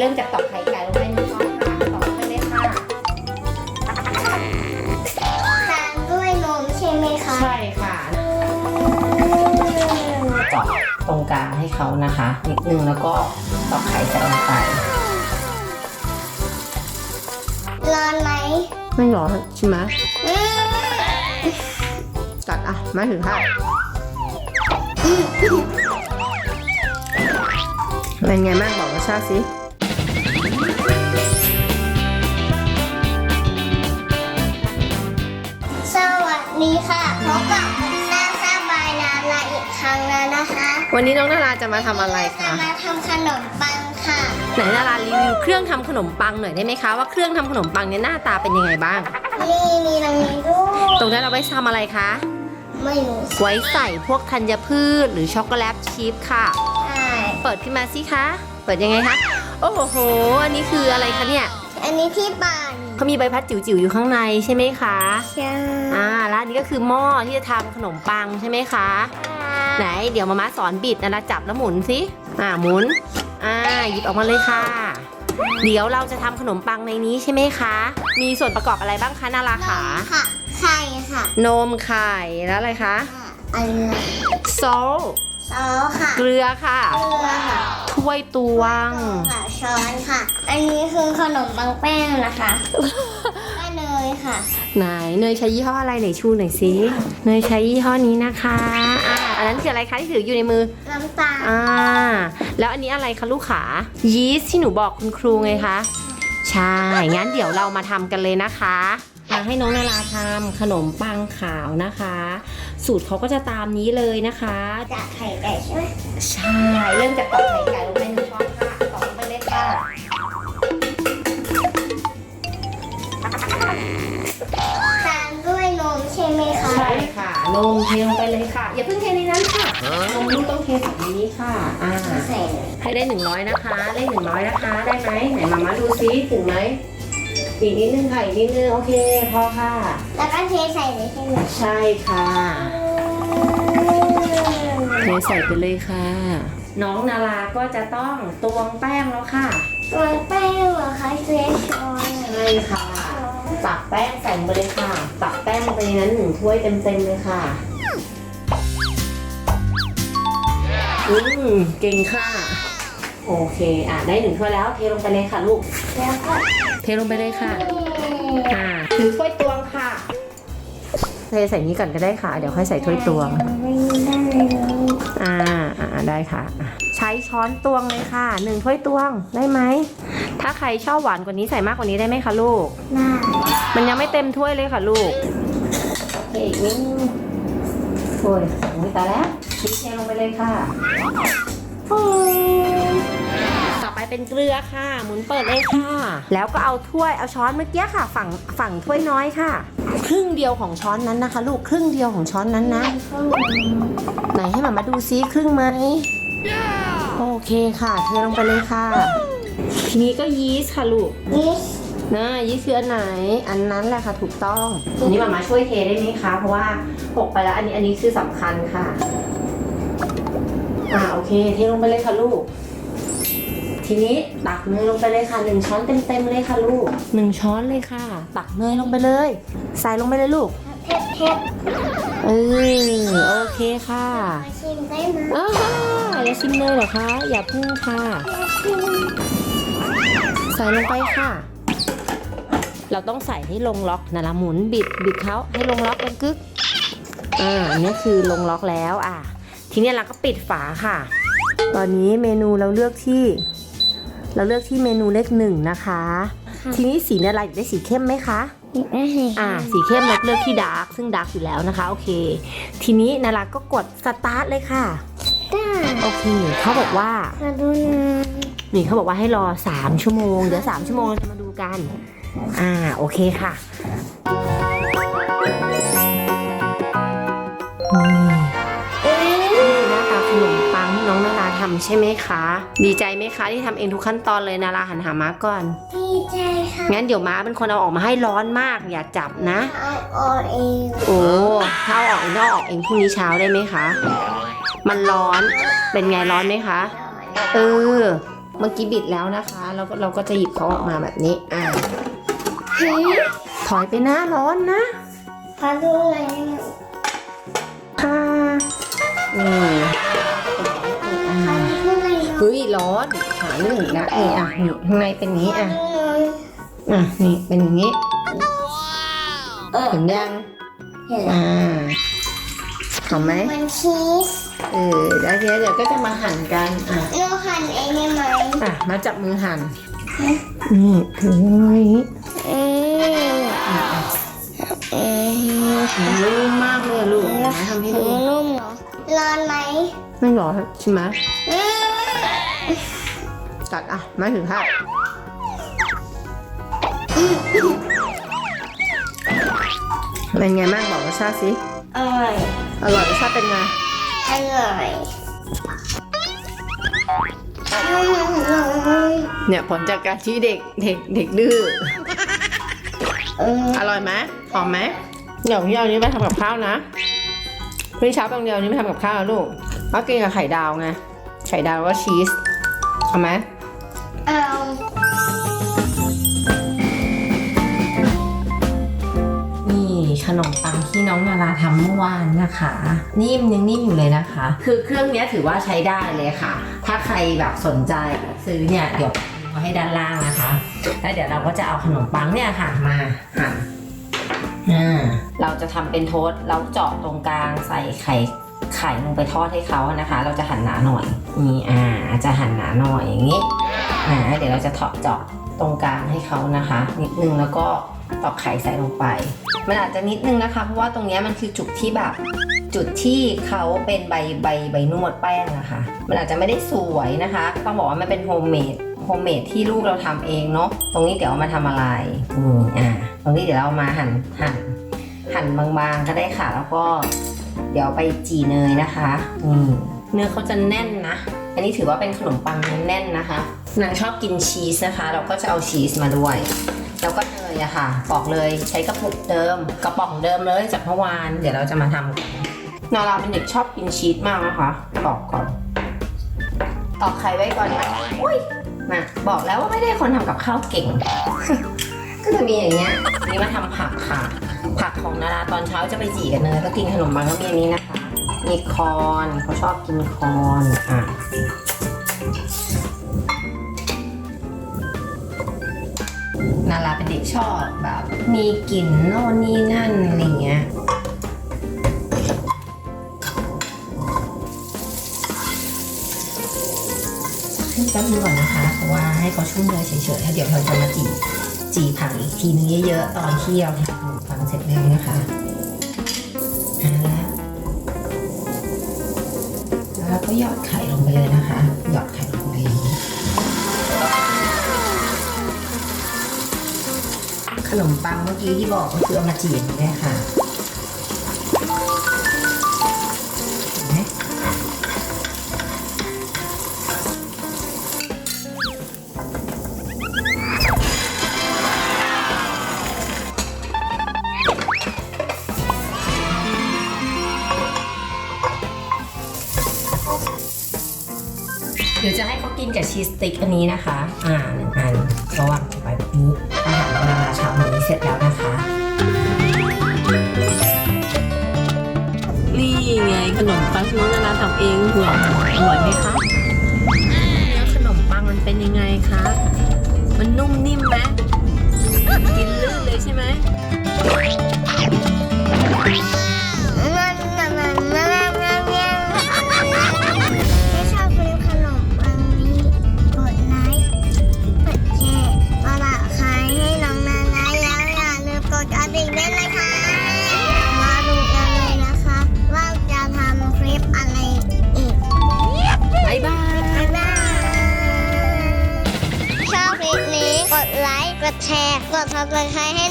เริ่มจากตอกไข่ไก่ลงไปในช้อนค่ะตอกไปเลยค่ะ ตามด้วยนมใช่ไหมคะใช่ค่ะ เจาะตรงกลางให้เขานะคะนิดนึงแล้วก็ตอกไข่ใส่ลงไป ร้อนไหมไม่ร้อนใช่ไหมอืมตัดอะมาถึงค่ะเป็นไงบ้างบอกรสชาติสิส ดีค่ะพบกับคุณซ่าซ่าบายนาลาอีกครั้งแล้วนะคะวันนี้น้องนาราจะมาทำอะไรจะคะมาทำขนมปังค่ะ ไหนนารารีวิวเครื่องทำขนมปังหน่อยได้ไหมคะว่าเครื่องทำขนมปังเนี่ยหน้าตาเป็นยังไงบ้าง นี่มีตรงนี้ด้วยตรงนั้นเอาไว้ทำอะไรคะ ไม่รู้ไว้ใส่พวกธัญพืชหรือช็อกโกแลตชีสค่ะ ใช่เปิดขึ้นมาสิคะ เปิดยังไงคะ โอ้โห อันนี้คืออะไรคะเนี่ย อันนี้ที่ปั่น เขามีใบพัดจิ๋วๆอยู่ข้างในใช่ไหมคะใช่อ่าแล้วอันนี้ก็คือหม้อที่จะทำขนมปังใช่ไหมคะ ไหนเดี๋ยวมาม่าสอนบิดนะนะจับแล้วหมุนสิอ่าหมุน อ่าหยิบออกมาเลยค่ะ เดี๋ยวเราจะทำขนมปังในนี้ใช่ไหมคะ มีส่วนประกอบอะไรบ้างคะนาราขาค่ะไข่ค่ะนมไข่แล้วอะไรคะอันนี้ซอสซอสค่ะเกลือค่ะ เกลือค่ะ ถ้วยตวง ค่ะช้อนค่ะ อันนี้คือขนมปังแป้งนะคะก็เนยค่ะ ไหนเนยใช้ยี่ห้ออะไรไหนชูหน่อยสิเนยใช้ยี่ห้อนี้นะคะอ่าอันนั้นคืออะไรคะที่ถืออยู่ในมือ น้ำตาลอ่า แล้วอันนี้อะไรคะลูกขายีสต์ที่หนูบอกคุณครูไงคะ ใช่ งั้นเดี๋ยวเรามาทำกันเลยนะคะมาให้น้องนาราทำขนมปังขาวนะคะ สูตรเขาก็จะตามนี้เลยนะคะจากไข่ไก่ใช่ไหมใช่เริ่มจากตอกไข่ไก่ลงไปในช้อนค่ะตอกลงไปเลยค่ะตามด้วยนมใช่ไหมคะใช่ค่ะนมเทลงไปเลยค่ะ อย่าเพิ่งเทในนั้นค่ะนมลูกต้องเทแบบนี้ค่ะอ่าใส่เลยให้ได้หนึ่งร้อยนะคะได้หนึ่งร้อยนะคะ ได้ไหมไหนมามาดูซิถึงไหม อีกนิดนึงค่ะอีกนิดนึงโอเคพอค่ะ แล้วก็เทใส่เลยใช่ไหมใช่ค่ะ เทใส่ไปเลยค่ะ น้องนาราก็จะต้องตวงแป้งแล้วค่ะตัวแป้งเหรอคะเชฟช้อนใช่ค่ะตักแป้งใส่ลงไปเลยค่ะ ตักแป้งลงไปในนั้นหนึ่งถ้วยเต็มๆเลยค่ะอืมเก่งค่ะ โอเค อะได้หนึ่งถ้วยแล้ว เทลงไปเลยค่ะลูก แล้วก็เทลงไปเลยค่ะ อ่าถือถ้วยตวงค่ะเทใส่นี้ก่อนก็ได้ค่ะ เดี๋ยวค่อยใส่ถ้วยตวง ไม่ได้เลยอ่า อ่าได้ค่ะอะ ใช้ช้อนตวงเลยค่ะหนึ่งถ้วยตวงได้ไหม ถ้าใครชอบหวานกว่านี้ใส่มากกว่านี้ได้ไหมคะลูก น่ามันยังไม่เต็มถ้วยเลยค่ะลูกโอเคอีกนิดนึงโอ้ยโอ้ยตายแล้วทิ้งเทลงไปเลยค่ะต่อไป เป็นเกลือค่ะ หมุนเปิดเลยค่ะ แล้วก็เอาถ้วยเอาช้อนเมื่อกี้ค่ะ ฝั่งฝั่งถ้วยน้อยค่ะ ครึ่งเดียวของช้อนนั้นนะคะ ลูกครึ่งเดียวของช้อนนั้นนะ ไหนให้มามาดูซิครึ่งไหมโอเคค่ะ เทลงไปเลยค่ะ ทีนี้ก็ยีสต์ค่ะลูกนี่นะยี่คืออันไหน อันนั้นแหละค่ะถูกต้องอันนี้มามาช่วยเทได้ไหมคะ เพราะว่าหกไปแล้วอันนี้อันนี้คือสำคัญค่ะ อ่าโอเค เทลงไปเลยค่ะลูก ทีนี้ตักเนยลงไปเลยค่ะหนึ่งช้อนเต็มๆเลยค่ะลูกหนึ่งช้อนเลยค่ะ ตักเนยลงไปเลย ใส่ลงไปเลยลูกเผ็ดเผ็ดเออโอเคค่ะมาชิมได้ไหมอ้าวอย่าชิมเลยเหรอคะ อย่าพึ่งค่ะ ใส่ลงไปค่ะ เราต้องใส่ให้ลงล็อกนะละหมุนบิดบิดเขาให้ลงล็อกลงกึกอ่าอันนี้คือลงล็อกแล้วอะ ทีนี้เราก็ปิดฝาค่ะ ตอนนี้เมนูเราเลือกที่ เราเลือกที่เมนูเลขหนึ่งนะคะ ทีนี้สีเนี่ยอะไรอยากได้สีเข้มไหมคะอ่าสีเข้มเราเลือกที่ดาร์กซึ่งดาร์กอยู่แล้วนะคะโอเค ทีนี้นาราก็กดสตาร์ทเลยค่ะได้โอเคเขาบอกว่ามาดูนะนี่เขาบอกว่าให้รอ 3 ชั่วโมง เดี๋ยว 3 ชั่วโมงเราจะมาดูกัน อ่า โอเคค่ะ องนาราทำใช่ไหมคะ ดีใจไหมคะที่ทำเองทุกขั้นตอนเลยนาราหันหามาก่อน ดีใจค่ะงั้นเดี๋ยวม้าเป็นคนเอาออกมาให้ร้อนมาก อย่าจับนะเอาออกเองโอ้ถ้าเอาออกเองต้องเอาออกเองพรุ่งนี้เช้าได้ไหมคะ มันร้อนเป็นไงร้อนไหมคะ เออเมื่อกี้บิดแล้วนะคะแล้วก็เราก็จะหยิบเขาออกมาแบบนี้อ่าเฮ้ยถอยไปหน้าร้อนนะขอดูหน่อยได้ไหมค่ะนี่ขอดูหน่อย เฮ้ยร้อนขาหนึ่งนะนี่อะนี่ข้างในเป็นอย่างนี้อะดูหน่อยอะนี่เป็นอย่างนี้เออเห็นยังเห็นแล้วอ่าหอมไหมมันชีสเออแล้วทีนี้เดี๋ยวก็จะมาหั่นกันอะหนูหั่นเองได้ไหมอะมาจับมือหั่นนี่ถึงอย่างนี้เออเออนุ่มมากเลยอะลูกนะทำให้ถึดูงนุ่มเหรอร้อนไหมไม่ร้อนใช่ไหมอืม กัดอะมาถึงค่ะเป็นไงบ้างบอกรสชาติสิ อร่อย อร่อยรสชาติเป็นไง อร่อยอืมเนี่ยผลจากการที่เด็กเด็กเด็กดื้อเอออร่อยไหมหอมไหมเดี๋ยวพี่เอานี้ไปทำกับข้าวนะพี่เช้าตรงเดียวนี้ไม่ทำกับข้าวนะลูกก็กินกับไข่ดาวไงไข่ดาวแล้วก็ชีสเอาไหม ขนมปังที่น้องนาราทำเมื่อวานนะคะ นิ่มยังนิ่มอยู่เลยนะคะ คือเครื่องนี้ถือว่าใช้ได้เลยค่ะ ถ้าใครแบบสนใจซื้อเนี่ยเดี๋ยวเอาให้ด้านล่างนะคะ แล้วเดี๋ยวเราก็จะเอาขนมปังเนี่ยค่ะมาหั่นอ่าเราจะทำเป็นโทสต์เราเจาะตรงกลางใส่ไข่ไข่ลงไปทอดให้เขานะคะ เราจะหั่นหนาหน่อยนี่อ่าจะหั่นหนาหน่อยอย่างนี้อ่าเดี๋ยวเราจะเถาะเจาะตรงกลางให้เขานะคะ นิดนึงแล้วก็ ตอกไข่ใส่ลงไป มันอาจจะนิดนึงนะคะ เพราะว่าตรงนี้มันคือจุดที่แบบ จุดที่เขาเป็นใบใบใบนวดแป้งนะคะ มันอาจจะไม่ได้สวยนะคะ ต้องบอกว่ามันเป็นโฮมเมดโฮมเมดที่ลูกเราทำเองเนาะ ตรงนี้เดี๋ยวเอามาทำอะไรอืมอ่า ตรงนี้เดี๋ยวเราเอามาหั่นหั่นหั่นบางๆก็ได้ค่ะ แล้วก็เดี๋ยวไปจีเนยนะคะ อืมเนื้อเขาจะแน่นนะ อันนี้ถือว่าเป็นขนมปังเนื้อแน่นนะคะนางชอบกินชีสนะคะ เราก็จะเอาชีสมาด้วย แล้วก็เนยอะค่ะบอกเลยใช้กระปุกเดิม กระป๋องเดิมเลยจากเมื่อวาน เดี๋ยวเราจะมาทำกันนาราเป็นเด็กชอบกินชีสมากนะคะบอกก่อนตอกไข่ไว้ก่อนนะอุ้ยนะบอกแล้วว่าไม่ได้คนทำกับข้าวเก่ง ก็จะมีอย่างเงี้ยนนี่มาทำผักค่ะ ผักของนาราตอนเช้าจะไปจีกับเนยก็กินขนมปังก็มีอันนี้นะคะ มีคอนเขาชอบกินคอนอะนาราเป็นเด็กชอบแบบ มีกลิ่นโน่นนี่นั่นอะไรเงี้ยขึ้นแป๊บนึงก่อนนะคะ เพราะว่าให้เขาชุ่มเลยเฉยๆแล้วเดี๋ยวเราจะมาจีจีผักอีกทีนึงเยอะๆ ตอนที่เราทำขนมปังเสร็จแล้วนะคะ หยอดไข่ลงไปเลยนะคะ หยอดไข่ลงไปอย่างนี้ขนมปังเมื่อกี้ที่บอกก็คือเอามาจีบเนี่ยค่ะ เขากินกับชีสติ๊กอันนี้นะคะ อ่าหนึ่งอันระหว่างไปแบบนี้อาหารนานาเช้านี้เสร็จแล้วนะคะ นี่ไงขนมปังน้องนานาทำเองห่วงอร่อยไหมคะเนื้อขนมปังมันเป็นยังไงคะ มันนุ่มนิ่มไหมกินลื่นเลยใช่ไหม ชอบคลิ